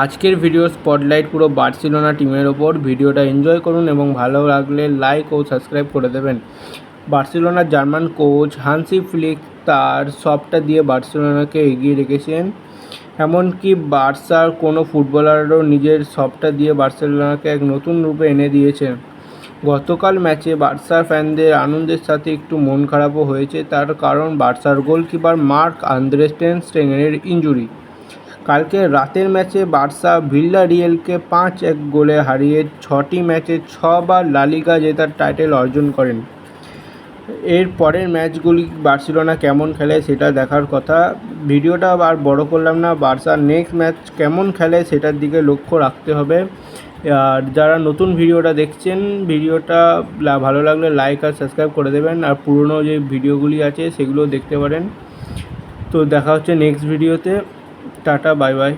আজকের video spotlight পুরো Barcelona টিমের ওপর ভিডিওটা এনজয় করুন এবং ভালো লাগলে লাইক ও সাবস্ক্রাইব করে দেবেন। বার্সেলোনার জার্মান কোচ হান্সি ফ্লিক তার সবটা দিয়ে বার্সেলোনাকে এগিয়ে রেখেছেন। এমনকি বার্সার কোনো ফুটবলারও নিজের সবটা দিয়ে বার্সেলোনাকে এক নতুন রূপে এনে দিয়েছেন গতকাল ম্যাচে বার্সার ফ্যানদের আনন্দের সাথে একটু মন খারাপও হয়েছে। তার কারণ বার্সার গোলকিপার মার্ক আন্দ্রেস্টেন স্টেনের ইঞ্জুরি কালকে রাতের ম্যাচে বার্সা ভিল্লা রিয়েলকে পাঁচ এক গোলে হারিয়ে ছটি ম্যাচে ছবার লালিগা জেতার টাইটেল অর্জন করেন। এর পরের ম্যাচগুলি বার্সেলোনা কেমন খেলে সেটা দেখার কথা। ভিডিওটা আর বড় করলাম না বার্সার নেক্সট ম্যাচ কেমন খেলে সেটার দিকে লক্ষ্য রাখতে হবে। আর যারা নতুন ভিডিওটা দেখছেন, ভিডিওটা ভালো লাগলে লাইক আর সাবস্ক্রাইব করে দেবেন। আর পুরনো যে ভিডিওগুলি আছে, সেগুলো দেখতে পারেন। তো দেখা হচ্ছে নেক্সট ভিডিওতে। Tata bye bye.